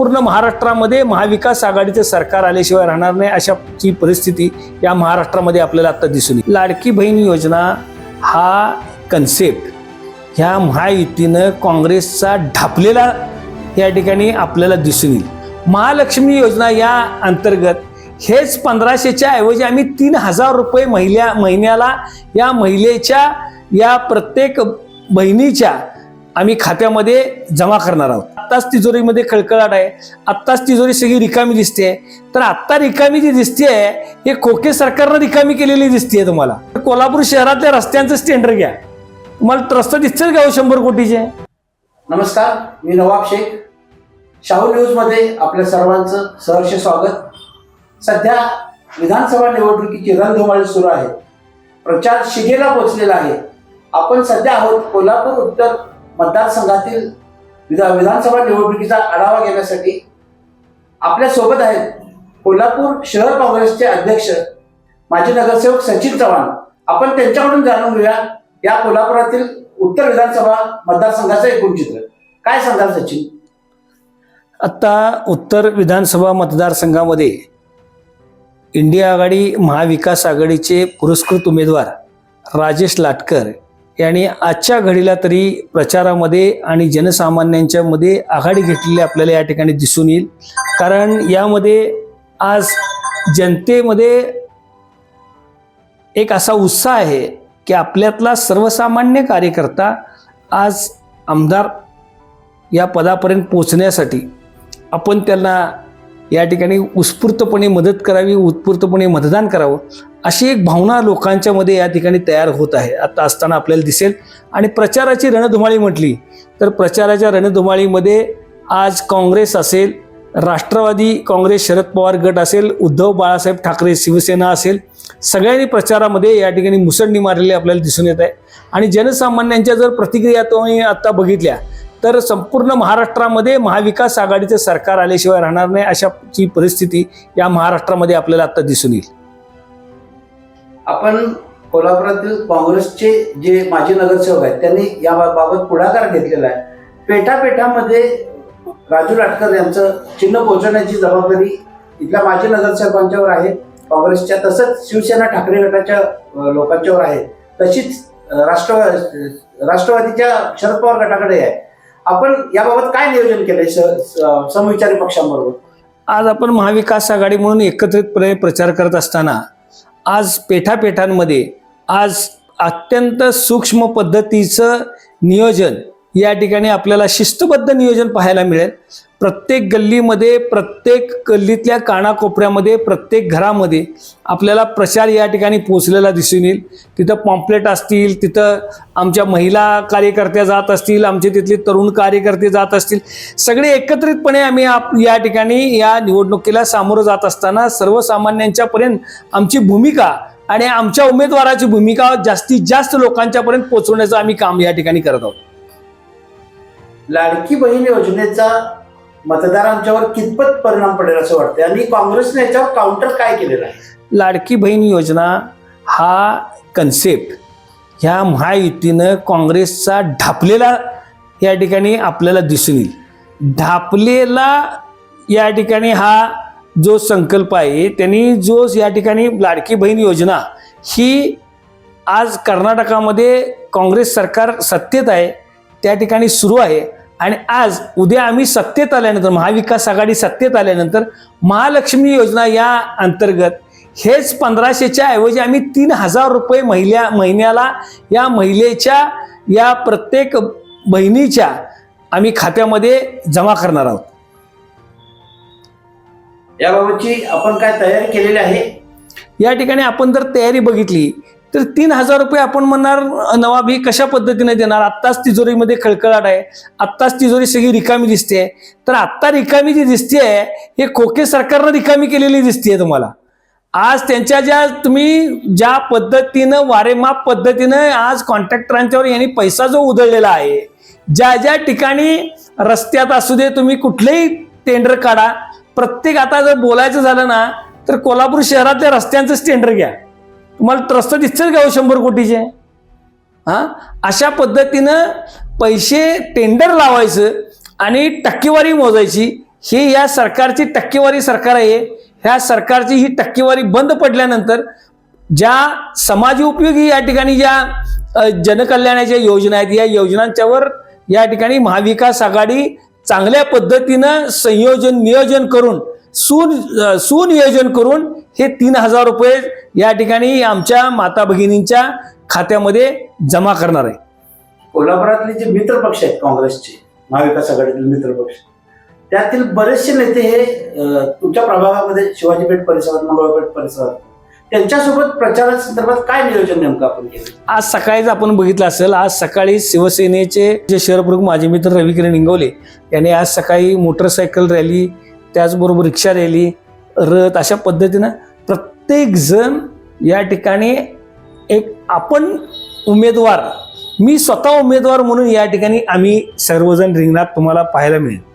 पूर्ण महाराष्ट्रामध्ये महाविकास आघाडीचं सरकार आल्याशिवाय राहणार नाही अशाची परिस्थिती या महाराष्ट्रामध्ये आपल्याला आता दिसून येईल. लाडकी बहीण योजना हा कन्सेप्ट ह्या महायुतीनं काँग्रेसचा ढापलेला या ठिकाणी आपल्याला दिसून येईल. महालक्ष्मी योजना या अंतर्गत हेच पंधराशेच्या ऐवजी आम्ही तीन हजार रुपये महिल्या महिन्याला या महिलेच्या या प्रत्येक बहिणीच्या आम्ही खात्यामध्ये जमा करणार आहोत. आत्ताच तिजोरीमध्ये खळखळाट आहे. आत्ताच तिजोरी सगळी रिकामी दिसते. तर आत्ता रिकामी जी दिसते हे खोके सरकारनं रिकामी केलेली दिसते तुम्हाला. कोल्हापूर शहरातल्या रस्त्यांचं स्टँडर्ड घ्या. तुम्हाला रस्ता दिसतील गाव हो शंभर कोटीचे. नमस्कार मी नवाब शेख. शाहू न्यूजमध्ये आपल्या सर्वांचं सहर्ष स्वागत. सध्या विधानसभा निवडणुकीची रणधुमाळी सुरू आहे. प्रचार शिगेला पोचलेला आहे. आपण सध्या आहोत कोल्हापूर उत्तर मतदारसंघातील विधा विधानसभा निवडणुकीचा आढावा घेण्यासाठी आपल्यासोबत आहेत कोल्हापूर शहर काँग्रेसचे अध्यक्ष माजी नगरसेवक सचिन चव्हाण. आपण त्यांच्याकडून जाणून घेऊया या कोल्हापुरातील उत्तर विधानसभा मतदारसंघाचं एकूण चित्र. काय सांगाल सचिन? आत्ता उत्तर विधानसभा मतदारसंघामध्ये इंडिया आघाडी महाविकास आघाडीचे पुरस्कृत उमेदवार राजेश लाटकर यांनी आजच्या घडीला तरी प्रचारामध्ये आणि जनसामान्यांच्या मध्ये आघाडी घेतलेली आपल्याला या ठिकाणी दिसून येईल. कारण यामध्ये आज जनतेमध्ये एक असा उत्साह आहे की आपल्यातला सर्वसामान्य कार्यकर्ता आज आमदार या पदापर्यंत पोचण्यासाठी आपण त्यांना या ठिकाणी उत्स्फूर्तपणे मदत करावी उत्स्फूर्तपणे मतदान करावं अशी एक भावना लोकांच्यामध्ये या ठिकाणी तयार होत आहे. आता असताना आपल्याला दिसेल. आणि प्रचाराची रणधुमाळी म्हटली तर प्रचाराच्या रणधुमाळीमध्ये आज काँग्रेस असेल राष्ट्रवादी काँग्रेस शरद पवार गट असेल उद्धव बाळासाहेब ठाकरे शिवसेना असेल सगळ्यांनी प्रचारामध्ये या ठिकाणी मुसंडी मारलेली आपल्याला दिसून येत आहे. आणि जनसामान्यांच्या जर प्रतिक्रिया तुम्ही आत्ता बघितल्या तर संपूर्ण महाराष्ट्रामध्ये महाविकास आघाडीचं सरकार आल्याशिवाय राहणार नाही अशाची परिस्थिती या महाराष्ट्रामध्ये आपल्याला आता दिसून येईल. आपण कोल्हापुरातील काँग्रेसचे जे माजी नगरसेवक आहेत त्यांनी या बाबत पुढाकार घेतलेला आहे. पेठापेठामध्ये राजू राटकर यांचं चिन्ह पोहोचवण्याची जबाबदारी इथल्या माजी नगरसेवकांच्यावर आहे. काँग्रेसच्या तसंच शिवसेना ठाकरे गटाच्या लोकांच्यावर आहे. तशीच अं, राष्ट्रवादीच्या शरद पवार गटाकडे आहे. आपण याबाबत काय नियोजन केलंय समविचारी पक्षांबरोबर? आज आपण महाविकास आघाडी म्हणून एकत्रितपणे प्रचार करत असताना आज पेठापेठांमध्ये आज अत्यंत सूक्ष्म पद्धतीचं नियोजन या ठिकाणी आपल्याला शिस्तबद्ध नियोजन पाहायला मिळेल. प्रत्येक गल्लीमध्ये प्रत्येक गल्लीतल्या कानाकोपऱ्यामध्ये प्रत्येक घरामध्ये आपल्याला प्रचार या ठिकाणी पोचलेला दिसून येईल. तिथं पॉम्पलेट असतील तिथं आमच्या महिला कार्यकर्त्या जात असतील आमचे तिथले तरुण कार्यकर्ते जात असतील. सगळे एकत्रितपणे आम्ही आप या ठिकाणी या निवडणुकीला सामोरं जात असताना सर्वसामान्यांच्यापर्यंत आमची भूमिका आणि आमच्या उमेदवाराची भूमिका जास्तीत जास्त लोकांच्यापर्यंत पोहोचवण्याचं आम्ही काम या ठिकाणी करत आहोत. लाडकी बहीण योजनेचा मतदारांच्यावर कितपत परिणाम पडेल असं वाटतं आणि काँग्रेसने याच्यावर काउंटर काय केलेलं आहे? लाडकी बहीण योजना हा कन्सेप्ट ह्या महायुतीनं काँग्रेसचा ढापलेला या ठिकाणी आपल्याला दिसून येईल. ढापलेला या ठिकाणी हा जो संकल्प आहे त्यांनी जो या ठिकाणी लाडकी बहीण योजना ही आज कर्नाटकामध्ये काँग्रेस सरकार सत्तेत आहे त्या ठिकाणी सुरू आहे. आणि आज उद्या आम्ही सत्तेत आल्यानंतर महाविकास आघाडी सत्तेत आल्यानंतर महालक्ष्मी योजना या अंतर्गत हेच पंधराशेच्या ऐवजी आम्ही तीन हजार रुपये महिल्या महिन्याला या महिलेच्या या प्रत्येक बहिणीच्या आम्ही खात्यामध्ये जमा करणार आहोत. याबाबतची आपण काय तयारी केलेली आहे? या ठिकाणी आपण जर तयारी बघितली तर तीन हजार रुपये आपण म्हणणार नवाब ही कशा पद्धतीने देणार? आत्ताच तिजोरीमध्ये खळखळाट आहे. आत्ताच तिजोरी सगळी रिकामी दिसते तर आत्ता रिकामी जी दिसते हे खोके सरकारनं रिकामी केलेली दिसते तुम्हाला. आज त्यांच्या ज्या तुम्ही ज्या पद्धतीनं वारेमाप पद्धतीनं आज कॉन्ट्रॅक्टरांच्यावर यांनी पैसा जो उधळलेला आहे ज्या ज्या ठिकाणी रस्त्यात असू दे तुम्ही कुठलेही टेंडर काढा. प्रत्येक आता जर बोलायचं झालं ना तर कोल्हापूर शहरातल्या रस्त्यांचं टेंडर घ्या. तुम्हाला ट्रस्ट दिसतील का हो शंभर कोटीचे? हां? अशा पद्धतीनं पैसे टेंडर लावायचं आणि टक्केवारी मोजायची. ही या सरकारची टक्केवारी सरकार आहे. ह्या सरकारची ही टक्केवारी बंद पडल्यानंतर ज्या समाज उपयोगी या ठिकाणी ज्या जनकल्याणाच्या योजना आहेत या योजनांच्यावर या ठिकाणी महाविकास आघाडी चांगल्या पद्धतीनं संयोजन नियोजन करून सुन सुनियोजन करून हे तीन हजार रुपये या ठिकाणी आमच्या माता भगिनींच्या खात्यामध्ये जमा करणार आहे. कोल्हापुरातले जे मित्र पक्ष आहेत काँग्रेसचे महाविकास आघाडीतील मित्र पक्ष त्यातील बरेचसे नेते हे तुमच्या प्रभागामध्ये शिवाजीपेठ परिसरात मंगळपेठ परिसरात त्यांच्यासोबत प्रचारासंदर्भात काय नियोजन नेमकं आपण केलं? आज सकाळीच आपण बघितलं असेल आज सकाळी शिवसेनेचे जे शहरप्रमुख माजी मित्र रविकिरण इंगवले यांनी आज सकाळी मोटरसायकल रॅली त्याचबरोबर रिक्षा रॅली रथ अशा पद्धतीनं प्रत्येक जण या ठिकाणी एक आपण उमेदवार मी स्वतः उमेदवार म्हणून या ठिकाणी आम्ही सर्वजण रिंगणात तुम्हाला पाहायला मिळेल.